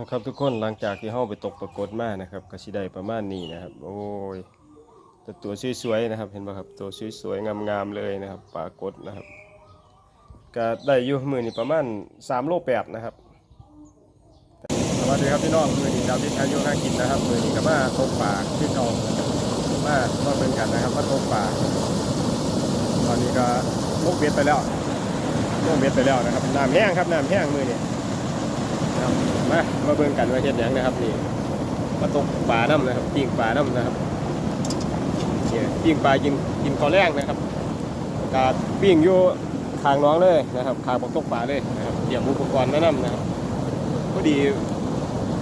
นะครับทุกคนหลังจากที่เฮาไปตกปรากฏมานะครับก็สิได้ประมาณนี้นะครับ โอ้ยแต่ตัวสวยๆนะครับ เห็นป่ะครับตัวสวยๆงามๆเลยนะครับปรากฏนะครับก็ได้อยู่มือนี่ประมาณ3โล8นะครับสวัสดีครับพี่น้องมือนี้ดาวพิษอายุ5กินนะครับมือนี้ก็มาตกปลาที่เก่ามามาเป็นกันนะครับมาตกปลาตอนนี้ก็ลกเบ็ดไปแล้วลกเบ็ดไปแล้วนะครับน้ำแห้งครับน้ำแห้งมือนี่ ครับมามาเบิ่งกันว่าเฮ็ดหยังนะครับนี่มาตกปลาน้ำนะครับปิ้งปลาน้ำนะครับเนี่ยปิ้งปลากินกินข้าวแรงนะครับกาปิ้งอยู่ทางน้องเลยนะครับทางบักตกปลาเลยนะครับเตรียมอุปกรณ์มาน้ำนะครับพอดี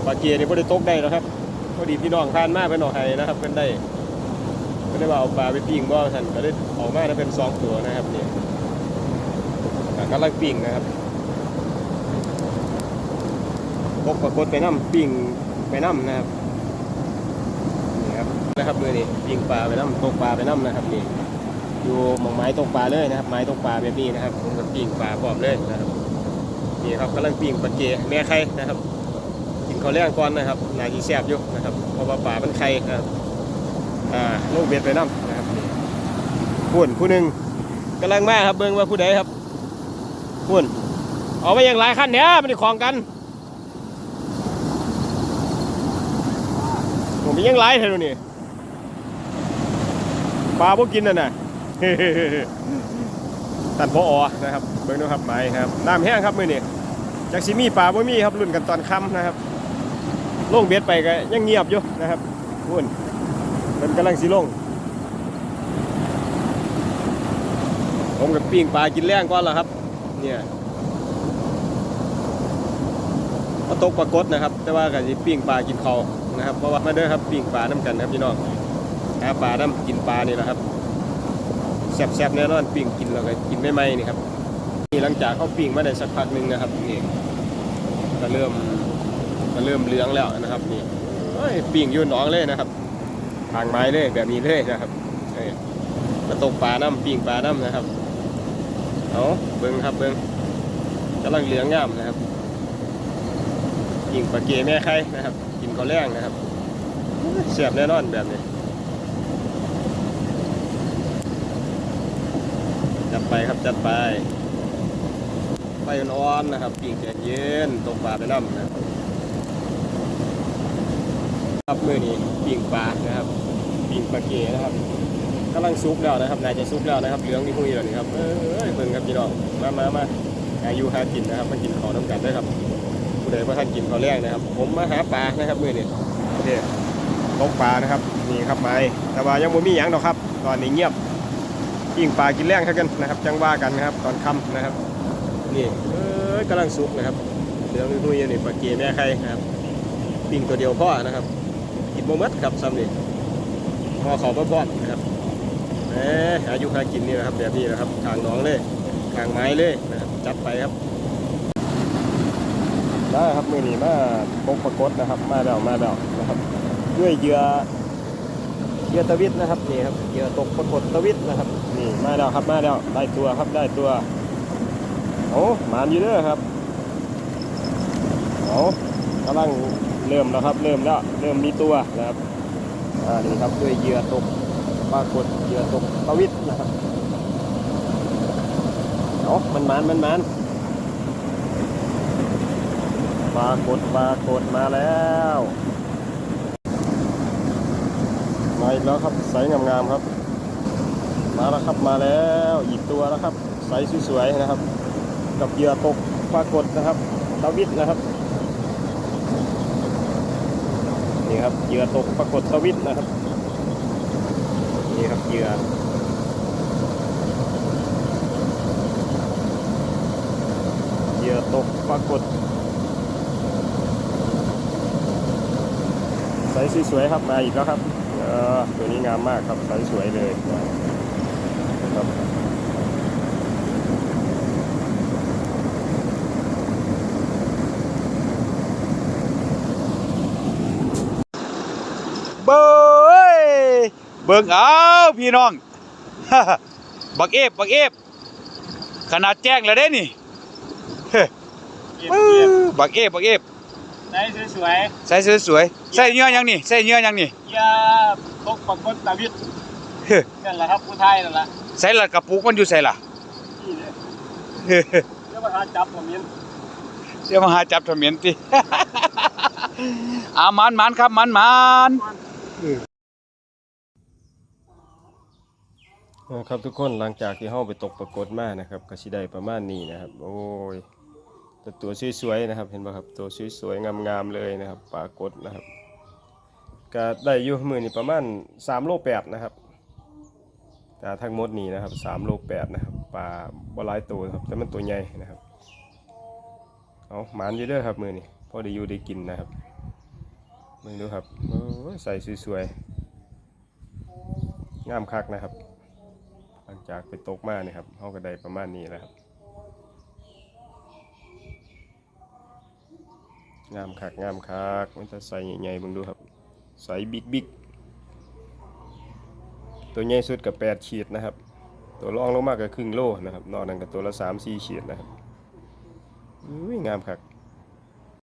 ปลาเกียร์นี่พอดีตกได้แล้วครับพอดีพี่น้องทานมาเป็นหน่อไห้นะครับเพิ่นได้เพิ่นได้ว่าเอาปลาไปปิ้งบ่ท่านก็ได้ออกมาได้เป็นสองตัวนะครับนี่ก็กำลังปิ้งนะครับ ต กปรากฏไปน้ำปิ้งไปน้ำนะครับนี่ครับนะครับมือนี่ปิ้งปลาไปน้ำตกปลาไปน้ำนะครับนี่อยู่หมองไม้ตกปลาเลยนะครับ ไม้ตกปลาแบบนี้นะครับผมกับปิ้งปลาพร้อมเลยนะครับนี่ครับกำลังปิ้งปลาเกแม่ไข่นะครับ กินข้าวแรงก่อนนะครับนายจีแซ่บอยู่นะครับเพราะว่าปลามันไข่นะครับอ่าลูกเบ็ดไปน้ำนะครับพุ่นผู้หนึ่งกำลังมาครับเบิ่งว่าผู้ใดครับพุ่นเอาไปอย่างไรขั้นเนี้ยมันได้ของกัน ผมยังไล่เธอดูนี่ปลาพวกกินน่ะนะตันพออนะครับเบิ่งดูครับไม้ครับน้ำแห้งครับมือนี่จากซิมีปลาบ่มีครับรุ่นกันตอนค่ำนะครับลงเบ็ดไปก็ยังเงียบอยู่นะครับพุ่นมันกำลังสิลง ผมกับปิ้งปลากินแรงก่อนแล้วครับ เนี่ยมาตกปลากดนะครับ แต่ว่ากับสิปิ้งปลากินเขาว นะครับเพราะว่ามาเด้อครับปิ้งปลาน้ำกันนะครับพี่น้องหาปลาน้ำกินปลานี่แหละครับแซ่บๆแน่นอนปิ้งกินแล้วก็กินไม่ไหมนี่ครับนี่หลังจากเขาปิ้งมาได้สักพักหนึ่งนะครับนี่ก็เริ่มก็เริ่มเลืองแล้วนะครับนี่ปิ้งยืนหนองเลยนะครับทางไม้เลยแบบนี้เลยนะครับมาตกปลาน้ำปิ้งปลาน้ำนะครับเอาเบิ้งครับเบิ้งกำลังเหลืองงามนะครับยิงปลาเกแม่ไข่นะครับ กินข้าวแรงนะครับเสียบแน่นอนแบบนี้จัดไปครับจัดไปไฟอ่อนๆนะครับปิ้งเย็นตกปลาไปน้ำนะครับครับมือนี้ปิ้งปลานะครับปิ้งปลาเก๋นะครับกำลังซุกแล้วนะครับนายจะซุกแล้วนะครับเหลืองที่หุยแล้วนี่ครับเอ้ยเบิ่งครับพี่น้องมามามาอายุหากินนะครับมากินขอน้ำกันด้วยครับ ผู้ใดว่าท่านกินข้าวแรกนะครับ ผมมาหาปลานะครับมื้อนี้โอเคตกปลานะครับนี่ครับไม้แต่ว่ายังบ่มีหยังดอกครับ ตอนนี้เงียบปิ้งปลากินแรงเท่ากันนะครับ จังว่ากันนะครับ ตอนค่ำนะครับนี่เอ้ยกำลังสุกนะครับเดี๋ยวนุ่ยๆนี่ปลาเกแม่ไข่นะครับปิ้งตัวเดียวพ่อนะครับกินบ่หมดครับซ้ำนี่พอเขาบ่พอดนะครับเอ้ยอายุหากินนี่นะครับแบบนี้นะครับทางน้องเลยทางไม้เลยนะครับจัดไปครับ ได้ครับมือนี้มาปกปรากฏนะครับ มาแล้วมาแล้วนะครับ ด้วยเหยื่อเหยื่อตะวิดนะครับนี่ครับเหยื่อตกปรากฏตะวิดนะครับนี่มาแล้วครับมาแล้วได้ตัวครับได้ตัวโอ้หมานอยู่เด้อครับโอ้กำลังเริ่มแล้วครับ เริ่มแล้วเริ่มมีตัวนะครับอ่านี่ครับด้วยเหยื่อตกปรากฏเหยื่อตกตะวิดนะครับโอ้มันหมานมันหมาน ป รากฏปรากฏมาแล้วมาอีกแล้วครับไซส์งามๆครับ มาแล้วครับมาแล้วอีกตัวแล้วครับไซส์สวยๆนะครับ กับเหยื่อตกปรากฏนะครับตาวิดนะครับนี่ครับเหยื่อตกปรากฏตาวิดนะครับนี่ครับเหยื่อเหยื่อตกปรากฏ ไซส์สวยๆครับมาอีกแล้วครับเออตัวนี้งามมากครับไซส์สวยเลยครับเบ้ยเบิ่งเอาพี่น้อง บักเอฟบักเอฟขนาดแจ้งแล้วเด้นี่เฮ้ยเยี่ยมเยี่ยมบักเอฟบักเอฟ ใส่สวยใส่สวยๆใส่เนื้อยังนี่ใส่เนื้อยังนี่ๆอย่าตกปรากฏตาวิทย์เฮ้อนั่นแหละครับผู้ไทยนั่นแหละใส่ละกระปุกมันอยู่ใส่ละนี่เนี่ยเฮ้อเดี๋ยวมาหาจับผมยินเสียมาหาจับทะเมียนติ อามันมันครับมันมันครับทุกคนหลังจากที่เฮาไปตกปรากฏมานะครับก็สิได้ประมาณนี้นะครับ โอ้ยแตัวสวยๆนะครับ เห็นป่ะครับ ตัวสวยๆงามๆเลยนะครับปรากฏนะครับก็ได้อยู่มือนี่ประมาณ3โล8นะครับแต่ทั้งหมดนี่นะครับ3โล8นะครับปลาบ่หลายตัวนะครับแต่มันตัวใหญ่นะครับเอาหมานอยู่เด้อครับมือนี่พอได้อยู่ได้กินนะครับมึงดูครับใส่สวยๆงามคักนะครับ หลังจากไปตกมาเนี่ยครับเขาก็ได้ประมาณนี้แหล้วครับ งามคักงามคักมันจะใส่ใหญ่ๆบึงดูครับ ใส่บิ๊กบิ๊กตัวใหญ่สุดกับ8ขีดนะครับ ตัวรองลงมากก็ครึ่งโลนะครับ นอกนั้นก็ตัวละ3 4ขีดนะครับอุ้ยงามคัก